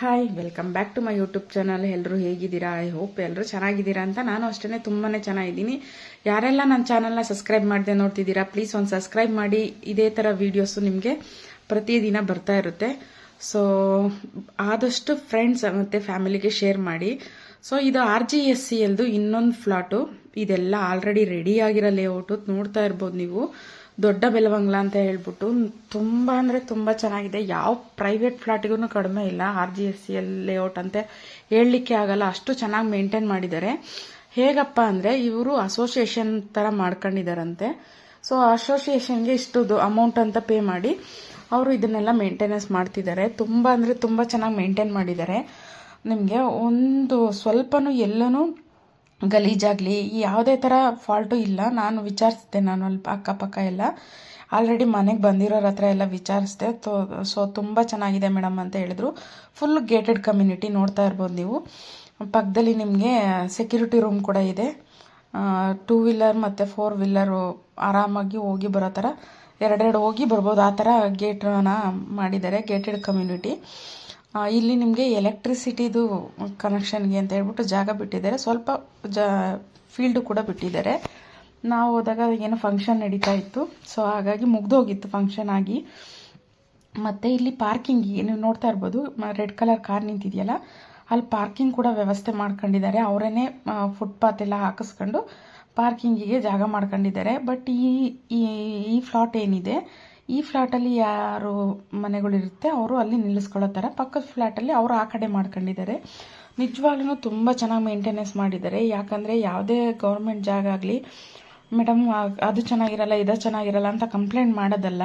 Hi welcome back to my YouTube channel ಎಲ್ಲರೂ ಹೇಗಿದ್ದೀರಾ? I hope ಎಲ್ಲರೂ ಚೆನ್ನಾಗಿದ್ದೀರಾ ಅಂತ ನಾನು ಅಷ್ಟೇ ತುಂಬಾ ಚೆನ್ನಾಗಿದ್ದೀನಿ. ಯಾರೆಲ್ಲ ನನ್ನ ಚಾನಲ್ನ ಸಬ್ಸ್ಕ್ರೈಬ್ ಮಾಡದೆ ನೋಡ್ತಿದ್ದೀರಾ ಪ್ಲೀಸ್ ಒಂದು ಸಬ್ಸ್ಕ್ರೈಬ್ ಮಾಡಿ. ಇದೇ ಥರ ವೀಡಿಯೋಸು ನಿಮಗೆ ಪ್ರತಿದಿನ ಬರ್ತಾ ಇರುತ್ತೆ. ಸೊ ಆದಷ್ಟು ಫ್ರೆಂಡ್ಸ್ ಮತ್ತು ಫ್ಯಾಮಿಲಿಗೆ ಶೇರ್ ಮಾಡಿ. ಸೊ ಇದು ಆರ್ ಜಿ ಎಸ್ ಸಿ ಎಲ್ದು ಇನ್ನೊಂದು ಫ್ಲಾಟು ಇದೆಲ್ಲ ಆಲ್ರೆಡಿ ರೆಡಿ ಆಗಿರೋ ಲೇಔಟು ನೋಡ್ತಾ ಇರ್ಬೋದು ನೀವು. ದೊಡ್ಡ ಬೆಲವಂಗ್ಲ ಅಂತ ಹೇಳ್ಬಿಟ್ಟು ತುಂಬ ಅಂದರೆ ತುಂಬ ಚೆನ್ನಾಗಿದೆ. ಯಾವ ಪ್ರೈವೇಟ್ ಫ್ಲಾಟಿಗೂ ಕಡಿಮೆ ಇಲ್ಲ. R G S C L layout ಅಂತ ಹೇಳಲಿಕ್ಕೆ ಆಗಲ್ಲ. ಅಷ್ಟು ಚೆನ್ನಾಗಿ ಮೇಂಟೈನ್ ಮಾಡಿದ್ದಾರೆ. ಹೇಗಪ್ಪ ಅಂದರೆ ಇವರು ಅಸೋಸಿಯೇಷನ್ ಥರ ಮಾಡ್ಕೊಂಡಿದ್ದಾರಂತೆ. ಸೊ ಅಸೋಸಿಯೇಷನ್ಗೆ ಇಷ್ಟು ಅಮೌಂಟ್ ಅಂತ ಪೇ ಮಾಡಿ ಅವರು ಇದನ್ನೆಲ್ಲ ಮೇಂಟೆನೆನ್ಸ್ ಮಾಡ್ತಿದ್ದಾರೆ. ತುಂಬ ಅಂದರೆ ತುಂಬ ಚೆನ್ನಾಗಿ ಮೇಂಟೈನ್ ಮಾಡಿದ್ದಾರೆ. ನಿಮಗೆ ಒಂದು ಸ್ವಲ್ಪನೂ ಎಲ್ಲನೂ ಗಲೀಜಾಗಲಿ ಯಾವುದೇ ಥರ ಫಾಲ್ಟು ಇಲ್ಲ. ನಾನು ವಿಚಾರಿಸಿದೆ, ನಾನು ಅಲ್ಲಿ ಅಕ್ಕಪಕ್ಕ ಎಲ್ಲ. ಆಲ್ರೆಡಿ ಮನೆಗೆ ಬಂದಿರೋರ ಹತ್ರ ಎಲ್ಲ ವಿಚಾರಿಸಿದೆ. ತೋ ಸೊ ತುಂಬ ಚೆನ್ನಾಗಿದೆ ಮೇಡಮ್ ಅಂತ ಹೇಳಿದ್ರು. ಫುಲ್ ಗೇಟೆಡ್ ಕಮ್ಯುನಿಟಿ ನೋಡ್ತಾ ಇರ್ಬೋದು ನೀವು. ಪಕ್ಕದಲ್ಲಿ ನಿಮಗೆ ಸೆಕ್ಯೂರಿಟಿ ರೂಮ್ ಕೂಡ ಇದೆ. ಟೂ ವೀಲರ್ ಮತ್ತು ಫೋರ್ ವೀಲರು ಆರಾಮಾಗಿ ಹೋಗಿ ಬರೋ ಥರ ಎರಡೆರಡು ಹೋಗಿ ಬರ್ಬೋದು. ಆ ಥರ ಗೇಟನ್ನ ಮಾಡಿದ್ದಾರೆ ಗೇಟೆಡ್ ಕಮ್ಯುನಿಟಿ ಇಲ್ಲಿ ನಿಮಗೆ ಎಲೆಕ್ಟ್ರಿಸಿಟಿದು ಕನೆಕ್ಷನ್ಗೆ ಅಂತ ಹೇಳ್ಬಿಟ್ಟು ಜಾಗ ಬಿಟ್ಟಿದ್ದಾರೆ. ಸ್ವಲ್ಪ ಜ ಫೀಲ್ಡು ಕೂಡ ಬಿಟ್ಟಿದ್ದಾರೆ. ನಾವು ಹೋದಾಗ ಏನೋ ಫಂಕ್ಷನ್ ನಡೀತಾ ಇತ್ತು. ಸೊ ಹಾಗಾಗಿ ಮುಗ್ದೋಗಿತ್ತು ಫಂಕ್ಷನ್ ಆಗಿ. ಮತ್ತು ಇಲ್ಲಿ ಪಾರ್ಕಿಂಗ್ ನೀವು ನೋಡ್ತಾ ಇರ್ಬೋದು ರೆಡ್ ಕಲರ್ ಕಾರ್ ನಿಂತಿದೆಯಲ್ಲ, ಅಲ್ಲಿ ಪಾರ್ಕಿಂಗ್ ಕೂಡ ವ್ಯವಸ್ಥೆ ಮಾಡ್ಕೊಂಡಿದ್ದಾರೆ. ಅವರೇ ಫುಟ್ಪಾತ್ ಎಲ್ಲ ಹಾಕಿಸ್ಕೊಂಡು ಪಾರ್ಕಿಂಗಿಗೆ ಜಾಗ ಮಾಡ್ಕೊಂಡಿದ್ದಾರೆ. ಬಟ್ ಈ ಈ ಫ್ಲಾಟ್ ಏನಿದೆ ಈ ಫ್ಲ್ಯಾಟಲ್ಲಿ ಯಾರು ಮನೆಗಳಿರುತ್ತೆ ಅವರು ಅಲ್ಲಿ ನಿಲ್ಲಿಸ್ಕೊಳ್ಳೋ ಥರ. ಪಕ್ಕದ ಫ್ಲ್ಯಾಟಲ್ಲಿ ಅವರು ಆ ಕಡೆ ಮಾಡ್ಕೊಂಡಿದ್ದಾರೆ. ನಿಜವಾಗ್ಲೂ ತುಂಬ ಚೆನ್ನಾಗಿ ಮೇಂಟೆನೆನ್ಸ್ ಮಾಡಿದ್ದಾರೆ. ಯಾಕಂದರೆ ಯಾವುದೇ ಗೌರ್ಮೆಂಟ್ ಜಾಗ ಆಗಲಿ ಮೇಡಮ್ ಅದು ಚೆನ್ನಾಗಿರಲ್ಲ, ಇದು ಚೆನ್ನಾಗಿರಲ್ಲ ಅಂತ ಕಂಪ್ಲೇಂಟ್ ಮಾಡೋದಲ್ಲ.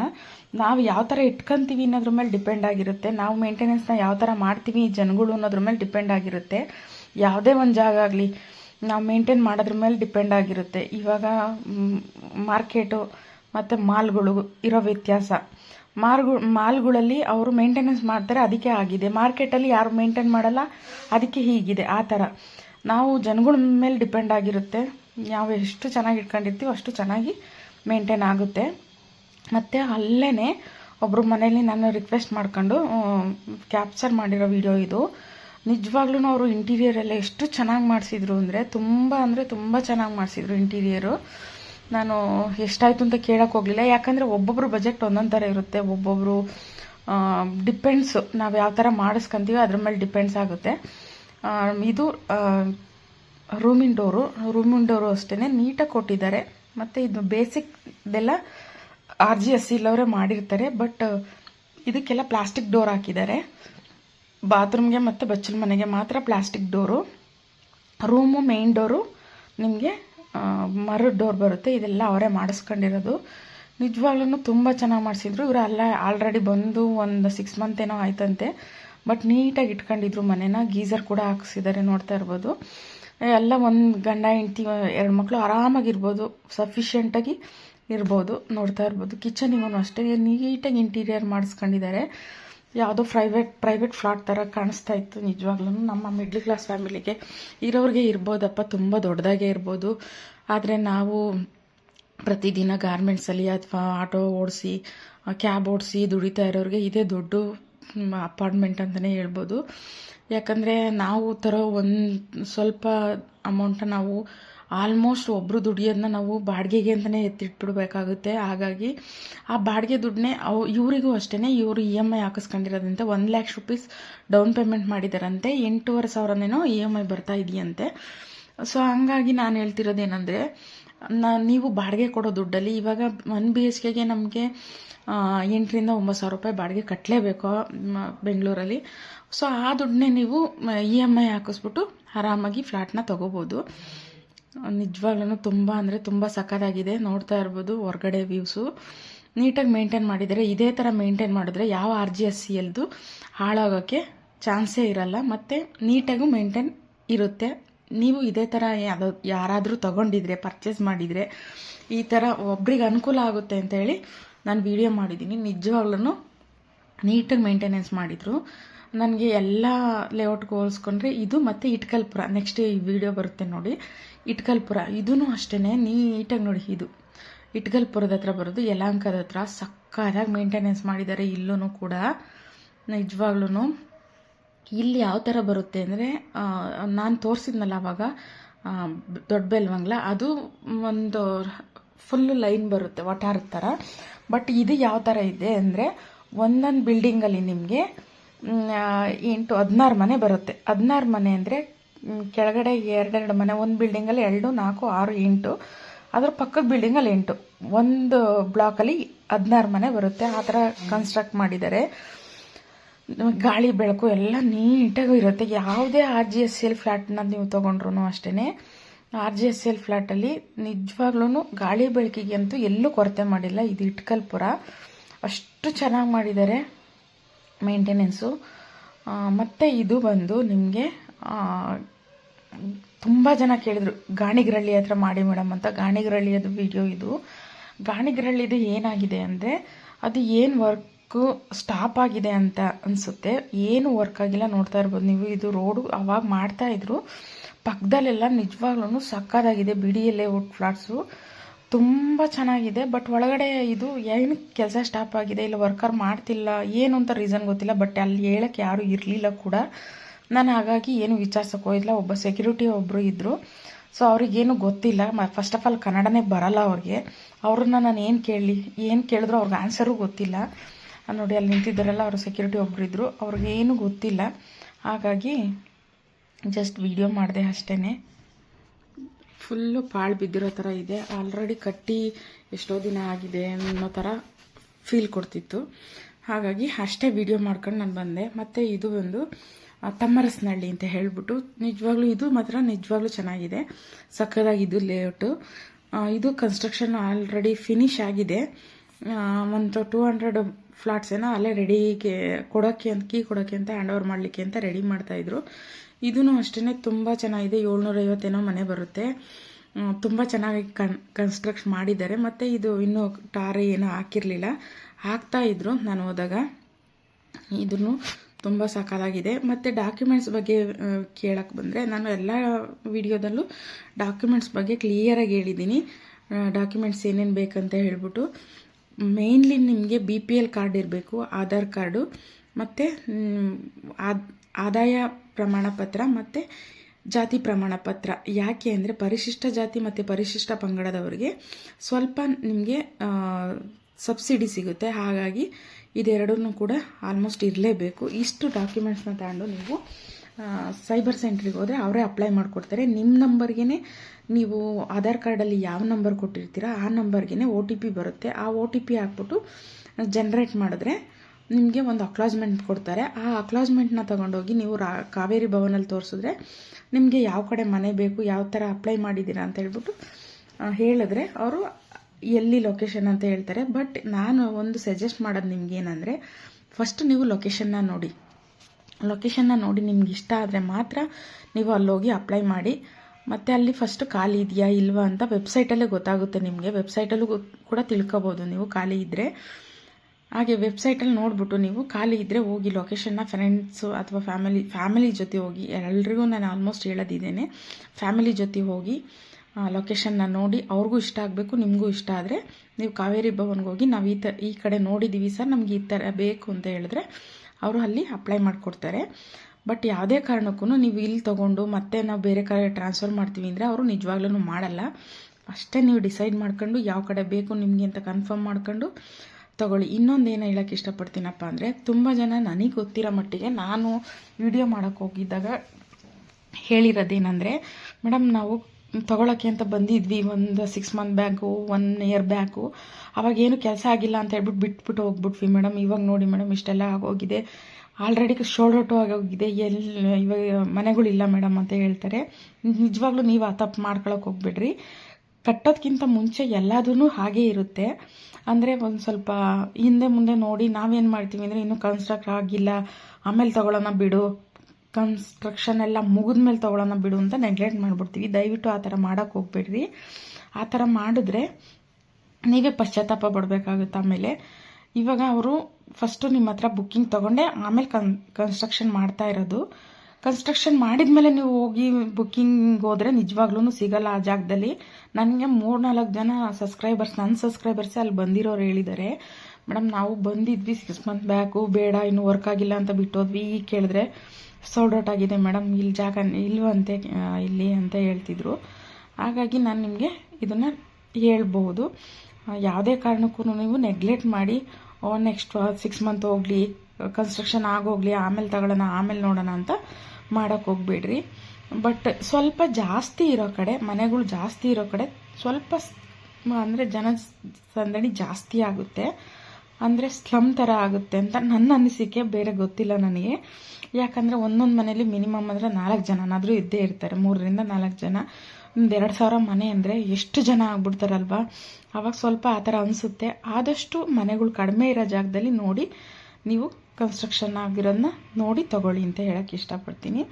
ನಾವು ಯಾವ ಥರ ಇಟ್ಕೊಂತೀವಿ ಅನ್ನೋದ್ರ ಮೇಲೆ ಡಿಪೆಂಡ್ ಆಗಿರುತ್ತೆ. ನಾವು ಮೇಂಟೆನೆನ್ಸ್ನ ಯಾವ ಥರ ಮಾಡ್ತೀವಿ ಜನಗಳು ಅನ್ನೋದ್ರ ಮೇಲೆ ಡಿಪೆಂಡ್ ಆಗಿರುತ್ತೆ. ಯಾವುದೇ ಒಂದು ಜಾಗ ಆಗಲಿ, ನಾವು ಮೇಂಟೈನ್ ಮಾಡೋದ್ರ ಮೇಲೆ ಡಿಪೆಂಡ್ ಆಗಿರುತ್ತೆ. ಇವಾಗ ಮಾರ್ಕೆಟು ಮತ್ತು ಮಾಲ್ಗಳು ಇರೋ ವ್ಯತ್ಯಾಸ. ಮಾಲ್ಗು ಮಾಲ್ಗಳಲ್ಲಿ ಅವರು ಮೇಂಟೆನೆನ್ಸ್ ಮಾಡ್ತಾರೆ, ಅದಕ್ಕೆ ಆಗಿದೆ. ಮಾರ್ಕೆಟಲ್ಲಿ ಯಾರು ಮೇಂಟೈನ್ ಮಾಡಲ್ಲ, ಅದಕ್ಕೆ ಹೀಗಿದೆ, ಆ ಥರ. ನಾವು ಜನಗಳ ಮೇಲೆ ಡಿಪೆಂಡ್ ಆಗಿರುತ್ತೆ. ನಾವು ಎಷ್ಟು ಚೆನ್ನಾಗಿ ಇಟ್ಕೊಂಡಿರ್ತೀವಿ ಅಷ್ಟು ಚೆನ್ನಾಗಿ ಮೇಂಟೈನ್ ಆಗುತ್ತೆ. ಮತ್ತು ಅಲ್ಲೇ ಒಬ್ಬರು ಮನೇಲಿ ನಾನು ರಿಕ್ವೆಸ್ಟ್ ಮಾಡ್ಕೊಂಡು ಕ್ಯಾಪ್ಚರ್ ಮಾಡಿರೋ ವಿಡಿಯೋ ಇದು. ನಿಜವಾಗ್ಲೂ ಅವರು ಇಂಟೀರಿಯರ್ ಎಲ್ಲ ಎಷ್ಟು ಚೆನ್ನಾಗಿ ಮಾಡಿಸಿದ್ರು ಅಂದರೆ, ತುಂಬ ಅಂದರೆ ತುಂಬ ಚೆನ್ನಾಗಿ ಮಾಡಿಸಿದ್ರು ಇಂಟೀರಿಯರು ನಾನು ಎಷ್ಟಾಯಿತು ಅಂತ ಕೇಳೋಕೆ ಹೋಗಲಿಲ್ಲ. ಯಾಕಂದರೆ ಒಬ್ಬೊಬ್ಬರು ಬಜೆಟ್ ಒಂದೊಂದು ಥರ ಇರುತ್ತೆ. ಒಬ್ಬೊಬ್ಬರು ಡಿಪೆಂಡ್ಸು ನಾವು ಯಾವ ಥರ ಮಾಡಿಸ್ಕೊಂತೀವಿ ಅದ್ರ ಮೇಲೆ ಡಿಪೆಂಡ್ಸ್ ಆಗುತ್ತೆ. ಇದು ರೂಮಿನ್ ಡೋರು ರೂಮಿನ್ ಡೋರು ಅಷ್ಟೇ ನೀಟಾಗಿ ಕೊಟ್ಟಿದ್ದಾರೆ. ಮತ್ತು ಇದು ಬೇಸಿಕ್ ಇದೆಲ್ಲ ಆರ್ ಜಿ ಎಸ್ ಇಲ್ಲವರೇ ಮಾಡಿರ್ತಾರೆ. ಬಟ್ ಇದಕ್ಕೆಲ್ಲ ಪ್ಲಾಸ್ಟಿಕ್ ಡೋರ್ ಹಾಕಿದ್ದಾರೆ. ಬಾತ್ರೂಮ್ಗೆ ಮತ್ತು ಬಚ್ಚಲ ಮನೆಗೆ ಮಾತ್ರ plastic door room main door ನಿಮಗೆ ಮರದ ಡೋರ್ ಬರುತ್ತೆ. ಇದೆಲ್ಲ ಅವರೇ ಮಾಡಿಸ್ಕೊಂಡಿರೋದು. ನಿಜವಾಗ್ಲೂ ತುಂಬ ಚೆನ್ನಾಗಿ ಮಾಡಿಸಿದ್ರು. ಇವರು ಅಲ್ಲ ಆಲ್ರೆಡಿ ಬಂದು ಒಂದು ಸಿಕ್ಸ್ ಮಂತ್ ಏನೋ ಆಯ್ತಂತೆ. ಬಟ್ ನೀಟಾಗಿ ಇಟ್ಕೊಂಡಿದ್ರು ಮನೇನ. ಗೀಸರ್ ಕೂಡ ಹಾಕ್ಸಿದ್ದಾರೆ ನೋಡ್ತಾ ಇರ್ಬೋದು. ಎಲ್ಲ ಒಂದು ಗಂಡ, ಹೆಂಡ್ತಿ, ಎರಡು ಮಕ್ಕಳು ಆರಾಮಾಗಿರ್ಬೋದು. ಸಫಿಷಿಯೆಂಟಾಗಿ ಇರ್ಬೋದು. ನೋಡ್ತಾ ಇರ್ಬೋದು. ಕಿಚನಿಗೂ ಅಷ್ಟೇ. ನೀಟಾಗಿ ಇಂಟೀರಿಯರ್ ಮಾಡಿಸ್ಕೊಂಡಿದ್ದಾರೆ. ಯಾವುದೋ ಪ್ರೈವೇಟ್ ಪ್ರೈವೇಟ್ ಫ್ಲಾಟ್ ಥರ ಕಾಣಿಸ್ತಾ ಇತ್ತು ನಿಜವಾಗ್ಲೂ. ನಮ್ಮ ಮಿಡ್ಲ್ ಕ್ಲಾಸ್ ಫ್ಯಾಮಿಲಿಗೆ ಇರೋರಿಗೆ ಇರ್ಬೋದಪ್ಪ ತುಂಬ ದೊಡ್ಡದಾಗೆ ಇರ್ಬೋದು. ಆದರೆ ನಾವು ಪ್ರತಿದಿನ ಗಾರ್ಮೆಂಟ್ಸಲ್ಲಿ ಅಥವಾ ಆಟೋ ಓಡಿಸಿ ಕ್ಯಾಬ್ ಓಡಿಸಿ ದುಡಿತಾ ಇರೋರಿಗೆ ಇದೇ ದೊಡ್ಡ ಅಪಾರ್ಟ್ಮೆಂಟ್ ಅಂತಲೇ ಹೇಳ್ಬೋದು. ಯಾಕಂದರೆ ನಾವು ತರೋ ಒಂದು ಸ್ವಲ್ಪ ಅಮೌಂಟ ನಾವು ಆಲ್ಮೋಸ್ಟ್ ಒಬ್ಬರು ದುಡಿಯೋದನ್ನ ನಾವು ಬಾಡಿಗೆಗೆ ಅಂತಲೇ ಎತ್ತಿಟ್ಬಿಡ್ಬೇಕಾಗುತ್ತೆ. ಹಾಗಾಗಿ ಆ ಬಾಡಿಗೆ ದುಡ್ಡನ್ನೇ ಅವು ಇವರಿಗೂ ಅಷ್ಟೇ ಇವರು ಇ ಎಂ ಐ ಹಾಕಿಸ್ಕೊಂಡಿರೋದಂತೆ ಒಂದು ಲ್ಯಾಕ್ ರುಪೀಸ್ ಡೌನ್ ಪೇಮೆಂಟ್ ಮಾಡಿದಾರಂತೆ. ಎಂಟೂವರೆ ಸಾವಿರನೇನೋ ಇ ಎಂ ಐ ಬರ್ತಾ ಇದೆಯಂತೆ. ಸೊ ಹಂಗಾಗಿ ನಾನು ಹೇಳ್ತಿರೋದೇನೆಂದರೆ, ನಾ ನೀವು ಬಾಡಿಗೆ ಕೊಡೋ ದುಡ್ಡಲ್ಲಿ ಇವಾಗ ಒನ್ ಬಿ ಎಚ್ ಕೆಗೆ ನಮಗೆ ಎಂಟರಿಂದ ಒಂಬತ್ತು ಸಾವಿರ ರೂಪಾಯಿ ಬಾಡಿಗೆ ಕಟ್ಟಲೇಬೇಕು ಬೆಂಗಳೂರಲ್ಲಿ. ಸೊ ಆ ದುಡ್ಡನ್ನೇ ನೀವು ಇ ಎಂ ಐ ಹಾಕಿಸ್ಬಿಟ್ಟು ಆರಾಮಾಗಿ ಫ್ಲ್ಯಾಟ್ನ ತೊಗೋಬೋದು. ನಿಜವಾಗ್ಲೂ ತುಂಬ ಅಂದರೆ ತುಂಬ ಸಖತ್ತಾಗಿದೆ. ನೋಡ್ತಾ ಇರ್ಬೋದು ಹೊರ್ಗಡೆ ವ್ಯೂಸು ನೀಟಾಗಿ ಮೇಂಟೈನ್ ಮಾಡಿದರೆ, ಇದೇ ಥರ ಮೇಂಟೈನ್ ಮಾಡಿದ್ರೆ ಯಾವ ಆರ್ ಜಿ ಎಸ್ ಸಿ ಎಲ್ದು ಹಾಳಾಗೋಕ್ಕೆ ಚಾನ್ಸೇ ಇರಲ್ಲ. ಮತ್ತು ನೀಟಾಗೂ ಮೇಂಟೈನ್ ಇರುತ್ತೆ. ನೀವು ಇದೇ ಥರ ಯಾವುದೋ, ಯಾರಾದರೂ ತೊಗೊಂಡಿದ್ರೆ ಪರ್ಚೇಸ್ ಮಾಡಿದರೆ, ಈ ಥರ ಒಬ್ರಿಗೆ ಅನುಕೂಲ ಆಗುತ್ತೆ ಅಂತ ಹೇಳಿ ನಾನು ವಿಡಿಯೋ ಮಾಡಿದ್ದೀನಿ ನಿಜವಾಗ್ಲೂ ನೀಟಾಗಿ ಮೇಂಟೆನೆನ್ಸ್ ಮಾಡಿದರು. ನನಗೆ ಎಲ್ಲ ಲೇಔಟ್ಗೆ ಹೋಲಿಸ್ಕೊಂಡ್ರೆ ಇದು ಮತ್ತು ಇಟ್ಕಲ್ಪುರ. ನೆಕ್ಸ್ಟ್ ಈ ವಿಡಿಯೋ ಬರುತ್ತೆ ನೋಡಿ. ಇಟ್ಕಲ್ಪುರ. ಇದೂ ಅಷ್ಟೇ ನೀಟಾಗಿ ನೋಡಿ ಇದು. ಇಟ್ಕಲ್ಪುರದ ಹತ್ರ ಬರೋದು, ಯಲಹಂಕದ ಹತ್ರ ಸಕ್ಕತ್ತಾಗಿ ಮೇಂಟೆನೆನ್ಸ್ ಮಾಡಿದ್ದಾರೆ ಇಲ್ಲೂ ಕೂಡ. ನಿಜವಾಗ್ಲೂ ಇಲ್ಲಿ ಯಾವ ಥರ ಬರುತ್ತೆ ಅಂದರೆ ನಾನು ತೋರಿಸಿದ್ನಲ್ಲ ಅವಾಗ ದೊಡ್ಡ ಬೆಲ್ವಂಗ್ಲ, ಅದು ಒಂದು ಫುಲ್ ಲೈನ್ ಬರುತ್ತೆ ವಟಾರದ ಥರ ಬಟ್ ಇದು ಯಾವ ಥರ ಇದೆ ಅಂದರೆ, ಒಂದೊಂದು ಬಿಲ್ಡಿಂಗಲ್ಲಿ ನಿಮಗೆ ಎಂಟು ಹದಿನಾರು ಮನೆ ಬರುತ್ತೆ. ಹದಿನಾರು ಮನೆ ಅಂದರೆ ಕೆಳಗಡೆ ಎರಡೆರಡು ಮನೆ, ಒಂದು ಬಿಲ್ಡಿಂಗಲ್ಲಿ ಎರಡು, ನಾಲ್ಕು, ಆರು, ಎಂಟು. ಅದರ ಪಕ್ಕದ ಬಿಲ್ಡಿಂಗಲ್ಲಿ ಎಂಟು. ಒಂದು ಬ್ಲಾಕಲ್ಲಿ ಹದಿನಾರು ಮನೆ ಬರುತ್ತೆ. ಆ ಥರ ಕನ್ಸ್ಟ್ರಕ್ಟ್ ಮಾಡಿದ್ದಾರೆ. ಗಾಳಿ, ಬೆಳಕು ಎಲ್ಲ ನೀಟಾಗಿ ಇರುತ್ತೆ. ಯಾವುದೇ ಆರ್ ಜಿ ಎಸ್ ಎಲ್ ಫ್ಲ್ಯಾಟ್ನ ನೀವು ತೊಗೊಂಡ್ರು ಅಷ್ಟೇ ಆರ್ ಜಿ ಎಸ್ ಎಲ್ ಫ್ಲ್ಯಾಟಲ್ಲಿ ನಿಜವಾಗ್ಲೂ ಗಾಳಿ ಬೆಳಕಿಗೆ ಅಂತೂ ಎಲ್ಲೂ ಕೊರತೆ ಮಾಡಿಲ್ಲ. ಇದು ಇಟ್ಕಲ್ಪುರ. ಅಷ್ಟು ಚೆನ್ನಾಗಿ ಮಾಡಿದ್ದಾರೆ ಮೇಂಟೆನೆನ್ಸು ಮತ್ತು ಇದು ಬಂದು ನಿಮಗೆ ತುಂಬ ಜನ ಕೇಳಿದ್ರು ಗಾಣಿಗರಳ್ಳಿ ಹತ್ರ ಮಾಡಿ ಮೇಡಮ್ ಅಂತ. ಗಾಣಿಗರಳ್ಳಿಯದು ವಿಡಿಯೋ ಇದು. ಗಾಣಿಗರಳ್ಳಿದು ಏನಾಗಿದೆ ಅಂದರೆ, ಅದು ಏನು ವರ್ಕು ಸ್ಟಾಪ್ ಆಗಿದೆ ಅಂತ ಅನಿಸುತ್ತೆ. ಏನು ವರ್ಕ್ ಆಗಿಲ್ಲ ನೋಡ್ತಾ ಇರ್ಬೋದು ನೀವು. ಇದು ರೋಡು ಅವಾಗ ಮಾಡ್ತಾ ಇದ್ರು. ಪಕ್ಕದಲ್ಲೆಲ್ಲ ನಿಜವಾಗ್ಲೂ ಸಕ್ಕದಾಗಿದೆ ಬಿಡಿಯಲ್ಲೇ ಔಟ್ ಫ್ಲಾಟ್ಸು. ತುಂಬ ಚೆನ್ನಾಗಿದೆ. ಬಟ್ ಒಳಗಡೆ ಇದು ಏನು ಕೆಲಸ ಸ್ಟಾಪ್ ಆಗಿದೆ, ಇಲ್ಲ ವರ್ಕರ್ ಮಾಡ್ತಿಲ್ಲ, ಏನು ಅಂತ ರೀಸನ್ ಗೊತ್ತಿಲ್ಲ. ಬಟ್ ಅಲ್ಲಿ ಹೇಳಕ್ಕೆ ಯಾರೂ ಇರಲಿಲ್ಲ ಕೂಡ. ನಾನು ಹಾಗಾಗಿ ಏನು ವಿಚಾರಿಸೋಕೆ ಹೋಗಿಲ್ಲ. ಒಬ್ಬ ಸೆಕ್ಯೂರಿಟಿ ಒಬ್ಬರು ಇದ್ದರು ಸೊ ಅವ್ರಿಗೇನು ಗೊತ್ತಿಲ್ಲ. ಮ ಫಸ್ಟ್ ಆಫ್ ಆಲ್ ಕನ್ನಡನೇ ಬರಲ್ಲ ಅವ್ರಿಗೆ. ಅವ್ರನ್ನ ನಾನು ಏನು ಕೇಳಲಿ ಏನು ಕೇಳಿದ್ರು ಅವ್ರಿಗೆ ಆನ್ಸರು ಗೊತ್ತಿಲ್ಲ. ನೋಡಿ, ಅಲ್ಲಿ ನಿಂತಿದ್ದಾರಲ್ಲ, ಅವರು ಸೆಕ್ಯೂರಿಟಿ ಒಬ್ಬರು ಇದ್ದರು ಅವ್ರಿಗೇನು ಗೊತ್ತಿಲ್ಲ. ಹಾಗಾಗಿ ಜಸ್ಟ್ ವಿಡಿಯೋ ಮಾಡಿದೆ ಅಷ್ಟೇ ಫುಲ್ಲು ಪಾಳು ಬಿದ್ದಿರೋ ಥರ ಇದೆ. ಆಲ್ರೆಡಿ ಕಟ್ಟಿ ಎಷ್ಟೋ ದಿನ ಆಗಿದೆ ಅನ್ನೋ ಥರ ಫೀಲ್ ಕೊಡ್ತಿತ್ತು. ಹಾಗಾಗಿ ಅಷ್ಟೇ ವಿಡಿಯೋ ಮಾಡ್ಕೊಂಡು ನಾನು ಬಂದೆ. ಮತ್ತು ಇದು ಒಂದು ತಮ್ಮರಸ್ನಹಳ್ಳಿ ಅಂತ ಹೇಳ್ಬಿಟ್ಟು ನಿಜವಾಗ್ಲೂ ಇದು ಮಾತ್ರ ನಿಜವಾಗ್ಲೂ ಚೆನ್ನಾಗಿದೆ. ಸಕ್ಕದಾಗಿದ್ದು ಲೇಔಟು ಇದು ಕನ್ಸ್ಟ್ರಕ್ಷನ್ ಆಲ್ರೆಡಿ ಫಿನಿಶ್ ಆಗಿದೆ. ಒಂದು ಟೂ ಹಂಡ್ರೆಡ್ ಫ್ಲಾಟ್ಸ್ ಏನೋ ಅಲ್ಲೇ ರೆಡಿಗೆ ಕೊಡೋಕ್ಕೆ ಅಂತ ಕೀ ಕೊಡೋಕ್ಕೆ ಅಂತ ಹ್ಯಾಂಡ್ ಓವರ್ ಮಾಡಲಿಕ್ಕೆ ಅಂತ ರೆಡಿ ಮಾಡ್ತಾಯಿದ್ರು ಇದೂ ಅಷ್ಟೇ ತುಂಬ ಚೆನ್ನಾಗಿದೆ. ಏಳ್ನೂರೈವತ್ತೇನೋ ಮನೆ ಬರುತ್ತೆ. ತುಂಬ ಚೆನ್ನಾಗಿ ಕನ್ ಕನ್ಸ್ಟ್ರಕ್ಷನ್ ಮಾಡಿದ್ದಾರೆ. ಮತ್ತು ಇದು ಇನ್ನೂ ಟಾರ್ ಏನೋ ಹಾಕಿರಲಿಲ್ಲ. ಹಾಕ್ತಾ ಇದ್ರು ನಾನು ಹೋದಾಗ. ಇದನ್ನು ತುಂಬ ಸಾಕಾಗಿದೆ ಮತ್ತು ಡಾಕ್ಯುಮೆಂಟ್ಸ್ ಬಗ್ಗೆ ಕೇಳಕ್ಕೆ ಬಂದರೆ ನಾನು ಎಲ್ಲ ವಿಡಿಯೋದಲ್ಲೂ ಡಾಕ್ಯುಮೆಂಟ್ಸ್ ಬಗ್ಗೆ ಕ್ಲಿಯರಾಗಿ ಹೇಳಿದ್ದೀನಿ. ಡಾಕ್ಯುಮೆಂಟ್ಸ್ ಏನೇನು ಬೇಕಂತ ಹೇಳ್ಬಿಟ್ಟು. ಮೇಯ್ನ್ಲಿ ನಿಮಗೆ ಬಿ ಪಿ ಎಲ್ ಕಾರ್ಡ್ ಇರಬೇಕು, ಆಧಾರ್ ಕಾರ್ಡು, ಮತ್ತು ಆದಾಯ ಪ್ರಮಾಣ ಪತ್ರ ಮತ್ತು ಜಾತಿ ಪ್ರಮಾಣ ಪತ್ರ. ಯಾಕೆ ಅಂದರೆ ಪರಿಶಿಷ್ಟ ಜಾತಿ ಮತ್ತು ಪರಿಶಿಷ್ಟ ಪಂಗಡದವರಿಗೆ ಸ್ವಲ್ಪ ನಿಮಗೆ ಸಬ್ಸಿಡಿ ಸಿಗುತ್ತೆ. ಹಾಗಾಗಿ ಇದೆರಡನ್ನೂ ಕೂಡ ಆಲ್ಮೋಸ್ಟ್ ಇರಲೇಬೇಕು. ಇಷ್ಟು ಡಾಕ್ಯುಮೆಂಟ್ಸ್ನ ತಗೊಂಡು ನೀವು ಸೈಬರ್ ಸೆಂಟ್ರಿಗೆ ಹೋದರೆ ಅವರೇ ಅಪ್ಲೈ ಮಾಡಿಕೊಡ್ತಾರೆ. ನಿಮ್ಮ ನಂಬರ್ಗೆ ನೀವು ಆಧಾರ್ ಕಾರ್ಡಲ್ಲಿ ಯಾವ ನಂಬರ್ ಕೊಟ್ಟಿರ್ತೀರ, ಆ ನಂಬರ್ಗೆ ಒ ಟಿ ಪಿ ಬರುತ್ತೆ. ಆ ಒ ಟಿ ಪಿ ಹಾಕ್ಬಿಟ್ಟು ಜನ್ರೇಟ್ ಮಾಡಿದ್ರೆ ನಿಮಗೆ ಒಂದು ಅಕ್ಲಾಜ್ಮೆಂಟ್ ಕೊಡ್ತಾರೆ. ಆ ಅಕ್ಲಾಜ್ಮೆಂಟ್ನ ತೊಗೊಂಡೋಗಿ ನೀವು ರಾ, ಕಾವೇರಿ ಭವನಲ್ಲಿ ತೋರಿಸಿದ್ರೆ ನಿಮಗೆ ಯಾವ ಕಡೆ ಮನೆ ಬೇಕು, ಯಾವ ಥರ ಅಪ್ಲೈ ಮಾಡಿದ್ದೀರಾ ಅಂತ ಹೇಳ್ಬಿಟ್ಟು ಹೇಳಿದ್ರೆ ಅವರು ಎಲ್ಲಿ ಲೊಕೇಶನ್ ಅಂತ ಹೇಳ್ತಾರೆ ಬಟ್ ನಾನು ಒಂದು ಸಜೆಸ್ಟ್ ಮಾಡೋದು ನಿಮ್ಗೆ ಏನಂದರೆ ಫಸ್ಟ್ ನೀವು ಲೊಕೇಶನ್ನ ನೋಡಿ. ಲೊಕೇಶನ್ನ ನೋಡಿ ನಿಮ್ಗೆ ಇಷ್ಟ ಆದರೆ ಮಾತ್ರ ನೀವು ಅಲ್ಲೋಗಿ ಅಪ್ಲೈ ಮಾಡಿ. ಮತ್ತು ಅಲ್ಲಿ ಫಸ್ಟ್ ಖಾಲಿ ಇದೆಯಾ ಇಲ್ವಾ ಅಂತ ವೆಬ್ಸೈಟಲ್ಲೇ ಗೊತ್ತಾಗುತ್ತೆ ನಿಮಗೆ. ವೆಬ್ಸೈಟಲ್ಲೂ ಕೂಡ ತಿಳ್ಕೊಬೋದು ನೀವು ಖಾಲಿ ಇದ್ದರೆ ಹಾಗೆ ವೆಬ್ಸೈಟಲ್ಲಿ ನೋಡ್ಬಿಟ್ಟು ನೀವು ಖಾಲಿ ಇದ್ದರೆ ಹೋಗಿ ಲೊಕೇಶನ್ನ ಫ್ರೆಂಡ್ಸು ಅಥವಾ ಫ್ಯಾಮಿಲಿ ಫ್ಯಾಮಿಲಿ ಜೊತೆ ಹೋಗಿ ಎಲ್ಲರಿಗೂ ನಾನು ಆಲ್ಮೋಸ್ಟ್ ಹೇಳೋದಿದ್ದೇನೆ. ಫ್ಯಾಮಿಲಿ ಜೊತೆ ಹೋಗಿ ಲೊಕೇಶನ್ನ ನೋಡಿ ಅವ್ರಿಗೂ ಇಷ್ಟ ಆಗಬೇಕು, ನಿಮಗೂ ಇಷ್ಟ ಆದರೆ ನೀವು ಕಾವೇರಿ ಭವನ್ಗೆ ಹೋಗಿ ನಾವು ಈ ತ, ಈ ಕಡೆ ನೋಡಿದ್ದೀವಿ ಸರ್, ನಮ್ಗೆ ಈ ಥರ ಬೇಕು ಅಂತ ಹೇಳಿದ್ರೆ ಅವರು ಅಲ್ಲಿ ಅಪ್ಲೈ ಮಾಡಿಕೊಡ್ತಾರೆ. ಬಟ್ ಯಾವುದೇ ಕಾರಣಕ್ಕೂ ನೀವು ಇಲ್ಲಿ ತೊಗೊಂಡು ಮತ್ತೆ ನಾವು ಬೇರೆ ಕಡೆ ಟ್ರಾನ್ಸ್ಫರ್ ಮಾಡ್ತೀವಿ ಅಂದರೆ ಅವರು ನಿಜವಾಗ್ಲೂ ಮಾಡಲ್ಲ. ಅಷ್ಟೇ ನೀವು ಡಿಸೈಡ್ ಮಾಡ್ಕೊಂಡು ಯಾವ ಕಡೆ ಬೇಕು ನಿಮಗೆ ಅಂತ ಕನ್ಫರ್ಮ್ ಮಾಡ್ಕೊಂಡು ತಗೊಳ್ಳಿ. ಇನ್ನೊಂದು ಏನು ಹೇಳೋಕ್ಕೆ ಇಷ್ಟಪಡ್ತೀನಪ್ಪ ಅಂದರೆ ತುಂಬ ಜನ ನನಗೆ ಗೊತ್ತಿರೋ ಮಟ್ಟಿಗೆ ನಾನು ವಿಡಿಯೋ ಮಾಡೋಕ್ಕೆ ಹೋಗಿದ್ದಾಗ ಹೇಳಿರೋದೇನೆಂದರೆ ಮೇಡಮ್ ನಾವು ತಗೊಳಕ್ಕೆ ಅಂತ ಬಂದಿದ್ವಿ, ಒಂದು six month back one year back ಅವಾಗ ಏನು ಕೆಲಸ ಆಗಿಲ್ಲ ಅಂತ ಹೇಳ್ಬಿಟ್ಟು ಬಿಟ್ಬಿಟ್ಟು ಹೋಗ್ಬಿಟ್ವಿ ಮೇಡಮ್. ಇವಾಗ ನೋಡಿ ಮೇಡಮ್ ಇಷ್ಟೆಲ್ಲ ಆಗೋಗಿದೆ. ಆಲ್ರೆಡಿ ಶೋಲ್ಡೌಟು ಆಗೋಗಿದೆ ಎಲ್ಲಿ ಇವಾಗ ಮನೆಗಳಿಲ್ಲ ಮೇಡಮ್ ಅಂತ ಹೇಳ್ತಾರೆ. ನಿಜವಾಗ್ಲೂ ನೀವು ಆ ತಪ್ಪು ಮಾಡ್ಕೊಳಕ್ಕೆ ಹೋಗ್ಬಿಡ್ರಿ. ಕಟ್ಟೋದಕ್ಕಿಂತ ಮುಂಚೆ ಎಲ್ಲದೂ ಹಾಗೇ ಇರುತ್ತೆ. ಅಂದರೆ ಒಂದು ಸ್ವಲ್ಪ ಹಿಂದೆ ಮುಂದೆ ನೋಡಿ ನಾವೇನು ಮಾಡ್ತೀವಿ ಅಂದರೆ ಇನ್ನೂ ಕನ್ಸ್ಟ್ರಕ್ಟ್ ಆಗಿಲ್ಲ. ಆಮೇಲೆ ತಗೊಳ್ಳೋಣ ಬಿಡು. ಕನ್ಸ್ಟ್ರಕ್ಷನ್ ಎಲ್ಲ ಮುಗಿದ್ಮೇಲೆ ತೊಗೊಳ್ಳೋಣ ಬಿಡು ಅಂತ ನೆಗ್ಲೆಕ್ಟ್ ಮಾಡಿಬಿಡ್ತೀವಿ. ದಯವಿಟ್ಟು ಆ ಥರ ಮಾಡೋಕ್ಕೆ ಹೋಗ್ಬೇಡ್ರಿ. ಆ ಥರ ಮಾಡಿದ್ರೆ ನೀವೇ ಪಶ್ಚಾತ್ತಾಪ ಪಡಬೇಕಾಗುತ್ತೆ ಆಮೇಲೆ. ಇವಾಗ ಅವರು ಫಸ್ಟು ನಿಮ್ಮ ಹತ್ರ ಬುಕ್ಕಿಂಗ್ ತೊಗೊಂಡೆ, ಆಮೇಲೆ ಕನ್ ಕನ್ಸ್ಟ್ರಕ್ಷನ್ ಮಾಡ್ತಾ ಇರೋದು. ಕನ್ಸ್ಟ್ರಕ್ಷನ್ ಮಾಡಿದ್ಮೇಲೆ ನೀವು ಹೋಗಿ ಬುಕ್ಕಿಂಗ್ ಹೋದರೆ ನಿಜವಾಗ್ಲೂ ಸಿಗಲ್ಲ ಆ ಜಾಗದಲ್ಲಿ. ನನಗೆ ಮೂರು ನಾಲ್ಕು ಜನ ಸಬ್ಸ್ಕ್ರೈಬರ್ಸ್ ನನ್ನ ಸಬ್ಸ್ಕ್ರೈಬರ್ಸೇ ಅಲ್ಲಿ ಬಂದಿರೋರು ಹೇಳಿದ್ದಾರೆ ಮೇಡಮ್, ನಾವು ಬಂದಿದ್ವಿ ಸಿಕ್ಸ್ ಮಂತ್ ಬ್ಯಾಕು ಬೇಡ, ಇನ್ನು ವರ್ಕ್ ಆಗಿಲ್ಲ ಅಂತ ಬಿಟ್ಟೋದ್ವಿ. ಈಗ ಕೇಳಿದ್ರೆ ಸೋಲ್ಡ್ ಔಟ್ ಆಗಿದೆ ಮೇಡಮ್. ಇಲ್ಲಿ ಜಾಗ ಇಲ್ವಂತೆ ಇಲ್ಲಿ ಅಂತ ಹೇಳ್ತಿದ್ರು. ಹಾಗಾಗಿ ನಾನು ನಿಮಗೆ ಇದನ್ನು ಹೇಳ್ಬೋದು ಯಾವುದೇ ಕಾರಣಕ್ಕೂ ನೀವು ನೆಗ್ಲೆಕ್ಟ್ ಮಾಡಿ ನೆಕ್ಸ್ಟ್ ಸಿಕ್ಸ್ ಮಂತ್ ಹೋಗಲಿ ಕನ್ಸ್ಟ್ರಕ್ಷನ್ ಆಗೋಗ್ಲಿ, ಆಮೇಲೆ ತಗೊಳ್ಳೋಣ, ಆಮೇಲೆ ನೋಡೋಣ ಅಂತ ಮಾಡೋಕ್ಕೆ ಹೋಗ್ಬೇಡ್ರಿ. ಬಟ್ ಸ್ವಲ್ಪ ಜಾಸ್ತಿ ಇರೋ ಕಡೆ, ಮನೆಗಳು ಜಾಸ್ತಿ ಇರೋ ಕಡೆ ಸ್ವಲ್ಪ ಅಂದರೆ ಜನ ಸಂದಣಿ ಜಾಸ್ತಿ ಆಗುತ್ತೆ. ಅಂದರೆ ಸ್ಲಮ್ ಥರ ಆಗುತ್ತೆ ಅಂತ ನನ್ನ ಅನಿಸಿಕೆ, ಬೇರೆ ಗೊತ್ತಿಲ್ಲ ನನಗೆ. ಯಾಕಂದರೆ ಒಂದೊಂದು ಮನೇಲಿ ಮಿನಿಮಮ್ ಅಂದರೆ ನಾಲ್ಕು ಜನನಾದರೂ ಇದ್ದೇ ಇರ್ತಾರೆ. ಮೂರರಿಂದ ನಾಲ್ಕು ಜನ, ಒಂದು ಎರಡು ಸಾವಿರ ಮನೆ ಅಂದರೆ ಎಷ್ಟು ಜನ ಆಗ್ಬಿಡ್ತಾರಲ್ವ? ಅವಾಗ ಸ್ವಲ್ಪ ಆ ಥರ ಅನಿಸುತ್ತೆ. ಆದಷ್ಟು ಮನೆಗಳು ಕಡಿಮೆ ಇರೋ ಜಾಗದಲ್ಲಿ ನೋಡಿ, ನೀವು ಕನ್ಸ್ಟ್ರಕ್ಷನ್ ಆಗಿರೋದನ್ನ ನೋಡಿ ತಗೊಳ್ಳಿ ಅಂತ ಹೇಳೋಕ್ಕೆ ಇಷ್ಟಪಡ್ತೀನಿ.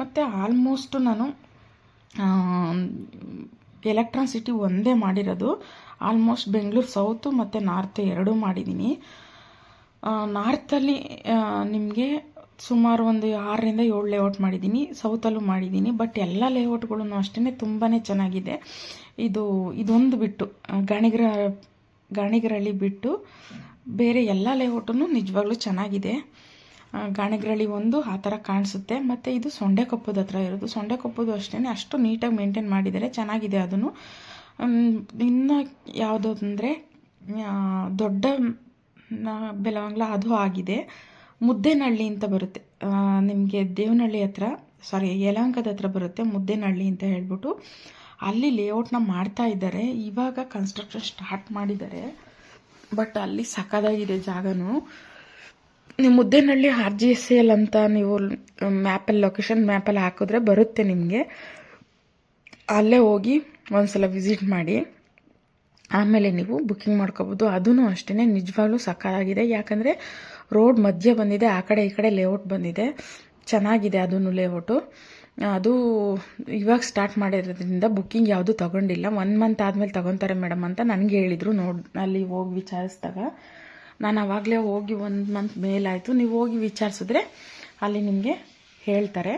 ಮತ್ತು ಆಲ್ಮೋಸ್ಟು ನಾನು ಎಲೆಕ್ಟ್ರಾನ್ಸಿಟಿ ಒಂದೇ ಮಾಡಿರೋದು. ಆಲ್ಮೋಸ್ಟ್ ಬೆಂಗಳೂರು ಸೌತು ಮತ್ತು ನಾರ್ತ್ ಎರಡೂ ಮಾಡಿದ್ದೀನಿ ನಾರ್ತಲ್ಲಿ ನಿಮಗೆ ಸುಮಾರು ಒಂದು ಆರರಿಂದ ಏಳು ಲೇಔಟ್ ಮಾಡಿದ್ದೀನಿ ಸೌತಲ್ಲೂ ಮಾಡಿದ್ದೀನಿ ಬಟ್ ಎಲ್ಲ ಲೇಔಟ್ಗಳೂ ಅಷ್ಟೇ ತುಂಬಾ ಚೆನ್ನಾಗಿದೆ. ಇದು, ಇದೊಂದು ಬಿಟ್ಟು ಗಣಿಗ್ರ ಗಾಣಿಗರ ಗಾಣಿಗರಳ್ಳಿ ಬಿಟ್ಟು ಬೇರೆ ಎಲ್ಲ ಲೇಔಟೂ ನಿಜವಾಗ್ಲೂ ಚೆನ್ನಾಗಿದೆ. ಆ, ಗಾಣಿಗರಳ್ಳಿ ಒಂದು ಆ ಥರ ಕಾಣಿಸುತ್ತೆ. ಮತ್ತು ಇದು ಸೊಂಡೆಕೊಪ್ಪದ ಹತ್ರ ಇರೋದು. ಸೊಂಡೆಕೊಪ್ಪದು ಅಷ್ಟೇ ಅಷ್ಟು ನೀಟಾಗಿ ಮೇಂಟೈನ್ ಮಾಡಿದ್ದಾರೆ. ಚೆನ್ನಾಗಿದೆ ಅದನ್ನು. ಇನ್ನು ಯಾವುದು ಅಂದರೆ ದೊಡ್ಡ ಬೆಲವಂಗ್ಲ ಅದು ಆಗಿದೆ. ಮುದ್ದೇನಹಳ್ಳಿ ಅಂತ ಬರುತ್ತೆ. ನಿಮಗೆ ದೇವನಹಳ್ಳಿ ಹತ್ರ ಸಾರಿ ಯಲಹಂಕದ ಹತ್ರ ಬರುತ್ತೆ ಮುದ್ದೇನಹಳ್ಳಿ ಅಂತ ಹೇಳ್ಬಿಟ್ಟು. ಅಲ್ಲಿ ಲೇಔಟ್ನ ಮಾಡ್ತಾ ಇದ್ದಾರೆ. ಇವಾಗ ಕನ್ಸ್ಟ್ರಕ್ಷನ್ ಸ್ಟಾರ್ಟ್ ಮಾಡಿದ್ದಾರೆ. ಬಟ್ ಅಲ್ಲಿ ಸಕ್ಕದಾಗಿದೆ ಜಾಗನೂ. ನೀವು Muddenahalli R G S L ಅಂತ ನೀವು ಮ್ಯಾಪಲ್ಲಿ, ಲೊಕೇಶನ್ ಮ್ಯಾಪಲ್ಲಿ ಹಾಕಿದ್ರೆ ಬರುತ್ತೆ ನಿಮಗೆ. ಅಲ್ಲೇ ಹೋಗಿ ಒಂದ್ಸಲ ವಿಸಿಟ್ ಮಾಡಿ. ಆಮೇಲೆ ನೀವು ಬುಕ್ಕಿಂಗ್ ಮಾಡ್ಕೋಬೋದು. ಅದೂ ಅಷ್ಟೇ ನಿಜವಾಗ್ಲೂ ಸಕ್ಕತ್ತಾಗಿದೆ ಯಾಕಂದರೆ ರೋಡ್ ಮಧ್ಯೆ ಬಂದಿದೆ, ಆ ಕಡೆ ಈ ಕಡೆ ಲೇಔಟ್ ಬಂದಿದೆ. ಚೆನ್ನಾಗಿದೆ ಅದೂ ಲೇಔಟು ಅದು ಇವಾಗ ಸ್ಟಾರ್ಟ್ ಮಾಡಿರೋದ್ರಿಂದ ಬುಕ್ಕಿಂಗ್ ಯಾವುದೂ ತಗೊಂಡಿಲ್ಲ. ಒನ್ ಮಂತ್ ಆದಮೇಲೆ ತೊಗೊತಾರೆ ಮೇಡಮ್ ಅಂತ ನನಗೆ ಹೇಳಿದರು ನೋಡಿ, ಅಲ್ಲಿ ಹೋಗಿ ವಿಚಾರಿಸಿದಾಗ. ನಾನು ಆವಾಗಲೇ ಹೋಗಿ ಒಂದು ಮಂತ್ ಮೇಲಾಯಿತು. ನೀವು ಹೋಗಿ ವಿಚಾರಿಸಿದ್ರೆ ಅಲ್ಲಿ ನಿಮಗೆ ಹೇಳ್ತಾರೆ.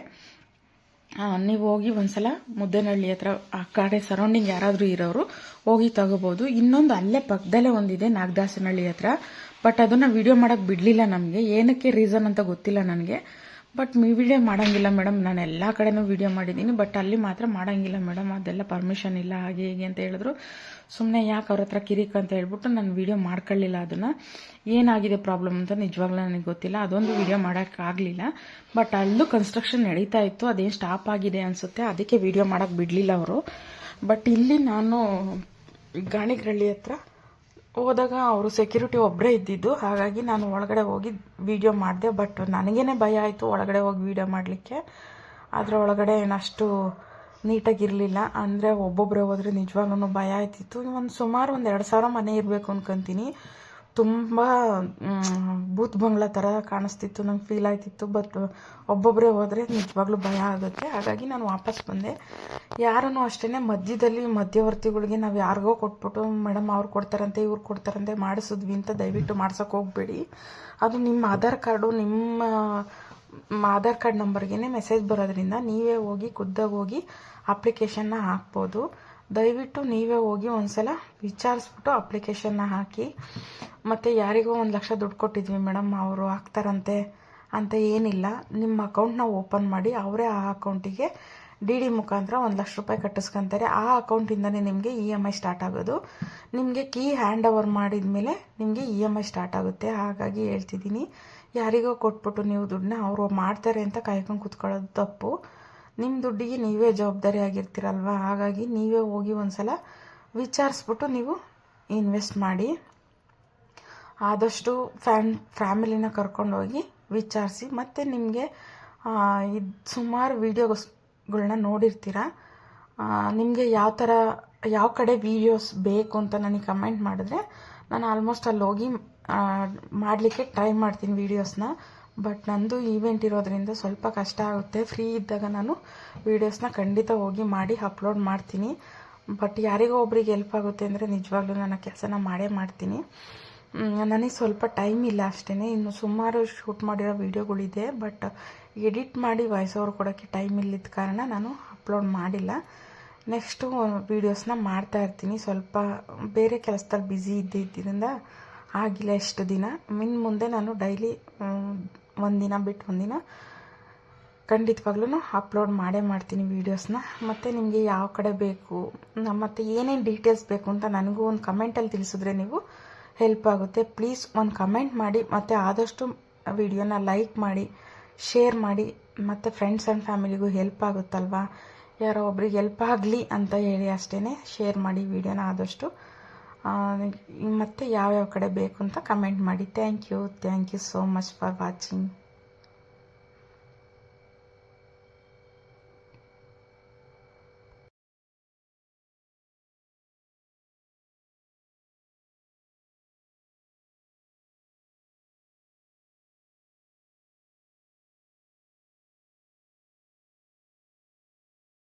ನೀವು ಹೋಗಿ ಒಂದ್ಸಲ ಮುದ್ದೇನಹಳ್ಳಿ ಹತ್ರ ಆ ಕಡೆ ಸರೌಂಡಿಂಗ್ ಯಾರಾದರೂ ಇರೋರು ಹೋಗಿ ತಗೋಬೋದು. ಇನ್ನೊಂದು ಅಲ್ಲೇ ಪಕ್ಕದಲ್ಲೇ ಒಂದಿದೆ ನಾಗದಾಸನಹಳ್ಳಿ ಹತ್ರ. ಬಟ್ ಅದನ್ನು ವಿಡಿಯೋ ಮಾಡೋಕ್ಕೆ ಬಿಡಲಿಲ್ಲ ನಮಗೆ. ಏನಕ್ಕೆ ರೀಸನ್ ಅಂತ ಗೊತ್ತಿಲ್ಲ ನನಗೆ. ಬಟ್ ಮೀ ವಿಡಿಯೋ ಮಾಡೋಂಗಿಲ್ಲ ಮೇಡಮ್ ನಾನು ಎಲ್ಲ ಕಡೆನೂ ವಿಡಿಯೋ ಮಾಡಿದ್ದೀನಿ ಬಟ್ ಅಲ್ಲಿ ಮಾತ್ರ ಮಾಡೋಂಗಿಲ್ಲ ಮೇಡಮ್ ಅದೆಲ್ಲ ಪರ್ಮಿಷನ್ ಇಲ್ಲ ಹಾಗೆ ಹೀಗೆ ಅಂತ ಹೇಳಿದ್ರು ಸುಮ್ಮನೆ ಯಾಕೆ ಅವ್ರ ಹತ್ರ ಕಿರಿಕ್ ಅಂತ ಹೇಳ್ಬಿಟ್ಟು ನಾನು ವಿಡಿಯೋ ಮಾಡ್ಕೊಳ್ಳಿಲ್ಲ ಅದನ್ನು. ಏನಾಗಿದೆ ಪ್ರಾಬ್ಲಮ್ ಅಂತ ನಿಜವಾಗ್ಲೂ ನನಗೆ ಗೊತ್ತಿಲ್ಲ. ಅದೊಂದು ವಿಡಿಯೋ ಮಾಡೋಕ್ಕಾಗಲಿಲ್ಲ ಬಟ್ ಅಲ್ಲೂ ಕನ್ಸ್ಟ್ರಕ್ಷನ್ ನಡೀತಾ ಇತ್ತು. ಅದೇನು ಸ್ಟಾಪ್ ಆಗಿದೆ ಅನಿಸುತ್ತೆ. ಅದಕ್ಕೆ ವಿಡಿಯೋ ಮಾಡೋಕ್ಕೆ ಬಿಡಲಿಲ್ಲ ಅವರು. ಬಟ್ ಇಲ್ಲಿ ನಾನು ಗಾಣಿಗ್ರಳ್ಳಿ ಹತ್ರ ಹೋದಾಗ ಅವರು ಸೆಕ್ಯೂರಿಟಿ ಒಬ್ಬರೇ ಇದ್ದಿದ್ದು. ಹಾಗಾಗಿ ನಾನು ಒಳಗಡೆ ಹೋಗಿ ವಿಡಿಯೋ ಮಾಡಿದೆ. ಬಟ್ ನನಗೇನೆ ಭಯ ಆಯಿತು ಒಳಗಡೆ ಹೋಗಿ ವೀಡಿಯೋ ಮಾಡಲಿಕ್ಕೆ. ಅದರ ಒಳಗಡೆ ಏನಷ್ಟು ನೀಟಾಗಿರಲಿಲ್ಲ. ಅಂದರೆ ಒಬ್ಬೊಬ್ಬರೇ ಹೋದರೆ ನಿಜವಾಗ್ಲೂ ಭಯ ಆಯ್ತಿತ್ತು. ಒಂದು ಸುಮಾರು ಒಂದು ಎರಡು ಸಾವಿರ ಮನೆ ಇರಬೇಕು ಅನ್ಕೊಂತೀನಿ. ತುಂಬ ಬೂತ್ ಬಂಗ್ಲಾ ಥರ ಕಾಣಿಸ್ತಿತ್ತು, ನಂಗೆ ಫೀಲ್ ಆಯ್ತಿತ್ತು ಬಟ್ ಒಬ್ಬೊಬ್ಬರೇ ಹೋದರೆ ನಿಜವಾಗ್ಲೂ ಭಯ ಆಗುತ್ತೆ. ಹಾಗಾಗಿ ನಾನು ವಾಪಸ್ ಬಂದೆ. ಯಾರನ್ನು ಅಷ್ಟೇ ಮಧ್ಯದಲ್ಲಿ ಮಧ್ಯವರ್ತಿಗಳಿಗೆ ನಾವು ಯಾರಿಗೋ ಕೊಟ್ಬಿಟ್ಟು, ಮೇಡಮ್, ಅವ್ರು ಕೊಡ್ತಾರಂತೆ, ಇವ್ರು ಕೊಡ್ತಾರಂತೆ, ಮಾಡಿಸಿದ್ವಿ ಅಂತ ದಯವಿಟ್ಟು ಮಾಡ್ಸೋಕೆ ಹೋಗಬೇಡಿ. ಅದು ನಿಮ್ಮ ಆಧಾರ್ ಕಾರ್ಡು, ನಿಮ್ಮ ಆಧಾರ್ ಕಾರ್ಡ್ ನಂಬರ್ಗೆ ಮೆಸೇಜ್ ಬರೋದ್ರಿಂದ ನೀವೇ ಹೋಗಿ, ಖುದ್ದಾಗಿ ಹೋಗಿ ಅಪ್ಲಿಕೇಶನ್ನ ಹಾಕ್ಬೋದು. ದಯವಿಟ್ಟು ನೀವೇ ಹೋಗಿ ಒಂದ್ಸಲ ವಿಚಾರಿಸ್ಬಿಟ್ಟು ಅಪ್ಲಿಕೇಶನ್ನ ಹಾಕಿ. ಮತ್ತು ಯಾರಿಗೋ ಒಂದು ಲಕ್ಷ ದುಡ್ಡು ಕೊಟ್ಟಿದ್ವಿ ಮೇಡಮ್, ಅವರು ಹಾಕ್ತಾರಂತೆ ಅಂತ ಏನಿಲ್ಲ. ನಿಮ್ಮ ಅಕೌಂಟ್ನ ಓಪನ್ ಮಾಡಿ ಅವರೇ ಆ ಅಕೌಂಟಿಗೆ ಡಿ ಡಿ ಮುಖಾಂತರ ಒಂದು ಲಕ್ಷ ರೂಪಾಯಿ ಕಟ್ಟಿಸ್ಕೊಂತಾರೆ. ಆ ಅಕೌಂಟಿಂದನೇ ನಿಮಗೆ ಇ ಎಂ ಐ ಸ್ಟಾರ್ಟ್ ಆಗೋದು. ನಿಮಗೆ ಕೀ ಹ್ಯಾಂಡ್ ಓವರ್ ಮಾಡಿದ ಮೇಲೆ ನಿಮಗೆ ಇ ಎಂ ಐ ಸ್ಟಾರ್ಟ್ ಆಗುತ್ತೆ. ಹಾಗಾಗಿ ಹೇಳ್ತಿದ್ದೀನಿ, ಯಾರಿಗೋ ಕೊಟ್ಬಿಟ್ಟು ನೀವು ದುಡ್ಡನ್ನ ಅವರು ಮಾಡ್ತಾರೆ ಅಂತ ಕಾಯ್ಕೊಂಡು ಕೂತ್ಕೊಳ್ಳೋದು ತಪ್ಪು. ನಿಮ್ಮ ದುಡ್ಡಿಗೆ ನೀವೇ ಜವಾಬ್ದಾರಿ ಆಗಿರ್ತೀರಲ್ವ? ಹಾಗಾಗಿ ನೀವೇ ಹೋಗಿ ಒಂದ್ಸಲ ವಿಚಾರಿಸ್ಬಿಟ್ಟು ನೀವು ಇನ್ವೆಸ್ಟ್ ಮಾಡಿ. ಆದಷ್ಟು ಫ್ಯಾಮ್, ಫ್ಯಾಮಿಲಿನ ಕರ್ಕೊಂಡೋಗಿ ವಿಚಾರಿಸಿ. ಮತ್ತು ನಿಮಗೆ ಇದು ಸುಮಾರು ವೀಡಿಯೋಸ್ಗಳನ್ನ ನೋಡಿರ್ತೀರ? ನಿಮಗೆ ಯಾವ ಥರ ಯಾವ ಕಡೆ ವೀಡಿಯೋಸ್ ಬೇಕು ಅಂತ ನನಗೆ ಕಮೆಂಟ್ ಮಾಡಿದ್ರೆ ನಾನು ಆಲ್ಮೋಸ್ಟ್ ಅಲ್ಲಿ ಹೋಗಿ ಮಾಡಲಿಕ್ಕೆ ಟ್ರೈ ಮಾಡ್ತೀನಿ ವೀಡಿಯೋಸ್ನ ಬಟ್ ನಂದು ಈವೆಂಟ್ ಇರೋದ್ರಿಂದ ಸ್ವಲ್ಪ ಕಷ್ಟ ಆಗುತ್ತೆ. ಫ್ರೀ ಇದ್ದಾಗ ನಾನು ವೀಡಿಯೋಸ್ನ ಖಂಡಿತ ಹೋಗಿ ಮಾಡಿ ಅಪ್ಲೋಡ್ ಮಾಡ್ತೀನಿ. ಬಟ್ ಯಾರಿಗೋ ಒಬ್ರಿಗೆ ಹೆಲ್ಪ್ ಆಗುತ್ತೆ ಅಂದರೆ ನಿಜವಾಗ್ಲೂ ನನ್ನ ಕೆಲಸನ ಮಾಡೇ ಮಾಡ್ತೀನಿ. ನನಗೆ ಸ್ವಲ್ಪ ಟೈಮ್ ಇಲ್ಲ ಅಷ್ಟೇ ಇನ್ನು ಸುಮಾರು ಶೂಟ್ ಮಾಡಿರೋ ವೀಡಿಯೋಗಳಿದೆ ಬಟ್ ಎಡಿಟ್ ಮಾಡಿ ವಾಯ್ಸ್ ಓವರ್ ಕೊಡೋಕ್ಕೆ ಟೈಮ್ ಇಲ್ಲದ ಕಾರಣ ನಾನು ಅಪ್ಲೋಡ್ ಮಾಡಿಲ್ಲ. ನೆಕ್ಸ್ಟು ವೀಡಿಯೋಸ್ನ ಮಾಡ್ತಾ ಇರ್ತೀನಿ. ಸ್ವಲ್ಪ ಬೇರೆ ಕೆಲಸದಲ್ಲಿ ಬ್ಯುಸಿ ಇದ್ದಿದ್ದರಿಂದ ಆಗಿಲ್ಲ ಎಷ್ಟು ದಿನ. ಇನ್ನು ಮುಂದೆ ನಾನು ಡೈಲಿ ಒಂದಿನ ಬಿಟ್ಟು ಒಂದಿನ ಖಂಡಿತವಾಗ್ಲೂ ಅಪ್ಲೋಡ್ ಮಾಡೇ ಮಾಡ್ತೀನಿ ವೀಡಿಯೋಸ್ನ ಮತ್ತು ನಿಮಗೆ ಯಾವ ಕಡೆ ಬೇಕು ಮತ್ತು ಏನೇನು ಡೀಟೇಲ್ಸ್ ಬೇಕು ಅಂತ ನನಗೂ ಒಂದು ಕಮೆಂಟಲ್ಲಿ ತಿಳಿಸಿದ್ರೆ ನೀವು ಹೆಲ್ಪ್ ಆಗುತ್ತೆ. ಪ್ಲೀಸ್ ಒಂದು ಕಮೆಂಟ್ ಮಾಡಿ, ಮತ್ತು ಆದಷ್ಟು ವಿಡಿಯೋನ ಲೈಕ್ ಮಾಡಿ ಶೇರ್ ಮಾಡಿ, ಮತ್ತು ಫ್ರೆಂಡ್ಸ್ ಆ್ಯಂಡ್ ಫ್ಯಾಮಿಲಿಗೂ ಹೆಲ್ಪ್ ಆಗುತ್ತಲ್ವಾ? ಯಾರೋ ಒಬ್ರಿಗೆ ಹೆಲ್ಪ್ ಆಗಲಿ ಅಂತ ಹೇಳಿ ಅಷ್ಟೇ ಶೇರ್ ಮಾಡಿ ವಿಡಿಯೋನ ಆದಷ್ಟು. ಮತ್ತೆ ಯಾವ್ಯಾವ ಕಡೆ ಬೇಕು ಅಂತ ಕಮೆಂಟ್ ಮಾಡಿ. Thank you thank you so much for watching